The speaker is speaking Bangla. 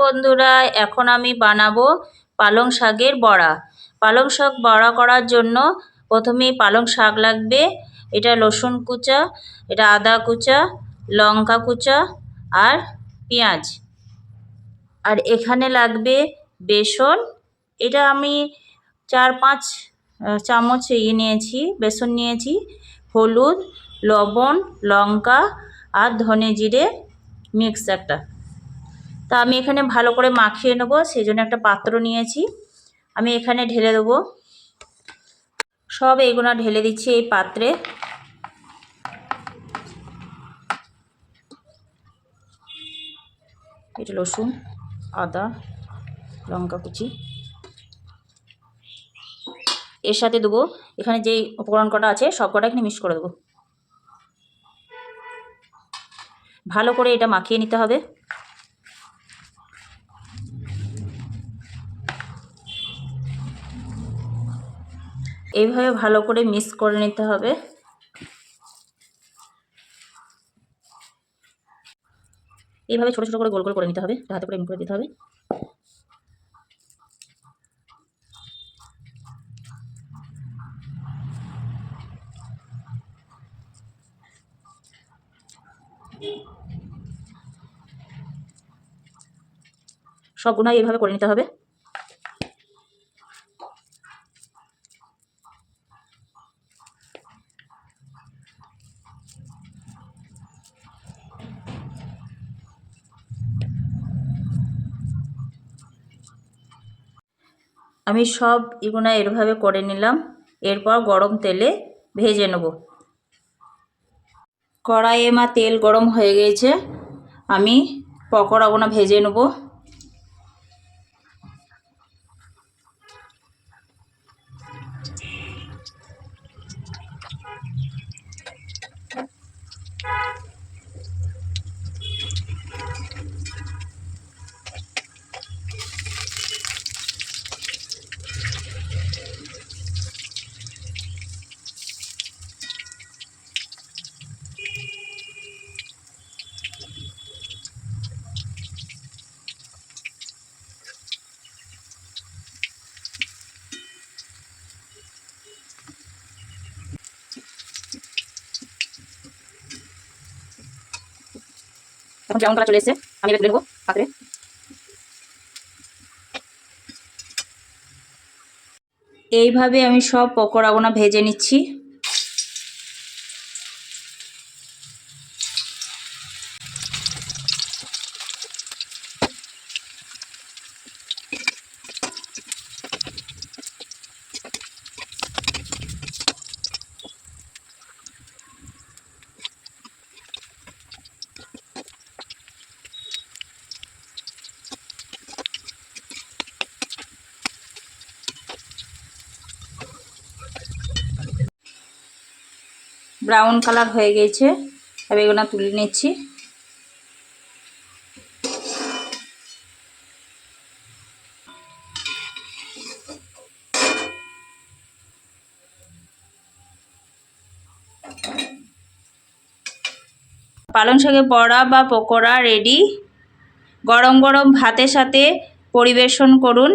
বন্ধুরা, এখন আমি বানাবো পালং শাকের বড়া। পালং শাক বড়া করার জন্য প্রথমেই পালং শাক লাগবে। এটা রসুন কুচা, এটা আদা কুচা, লঙ্কা কুচা আর পেঁয়াজ। আর এখানে লাগবে বেসন। এটা আমি চার পাঁচ চামচ ইয়ে নিয়েছি, বেসন নিয়েছি। হলুদ, লবণ, লঙ্কা আর ধনে জিরে মিক্স একটা। তা আমি এখানে ভালো করে মাখিয়ে নেব, সেই জন্য একটা পাত্র নিয়েছি। আমি এখানে ঢেলে দেবো। সব এইগুলো ঢেলে দিচ্ছি এই পাত্রে। এটা রসুন, আদা, লঙ্কা কুচি। এর সাথে দেবো, এখানে যেই উপকরণ কটা আছে, সব কটা এখানে মিক্স করে দেবো। ভালো করে এটা মাখিয়ে নিতে হবে। এইভাবে ভালো করে মিক্স করে নিতে হবে। এইভাবে ছোটো ছোটো করে গোল গোল করে নিতে হবে, হাতে করে করে দিতে হবে। সবগুলোই এইভাবে করে নিতে হবে। আমি সব ইগুনা এরভাবে করে নিলাম, এরপর গরম তেলে ভেজে নেব। কড়াইয়ে মা তেল গরম হয়ে গেছে, আমি পকোড়াগুলো ভেজে নেব। এখন ব্রাউন কালার চলে এসছে, আমি এটা তুলে নেব পাত্রে এইভাবে আমি সব পকোড়াগুনা ভেজে নিচ্ছি। ব্রাউন কালার হয়ে গেছে। এবার এগুলো তুলে নিচ্ছি। পালং শাকের বড়া বা পকোড়া রেডি গরম গরম ভাতের সাথে পরিবেশন করুন।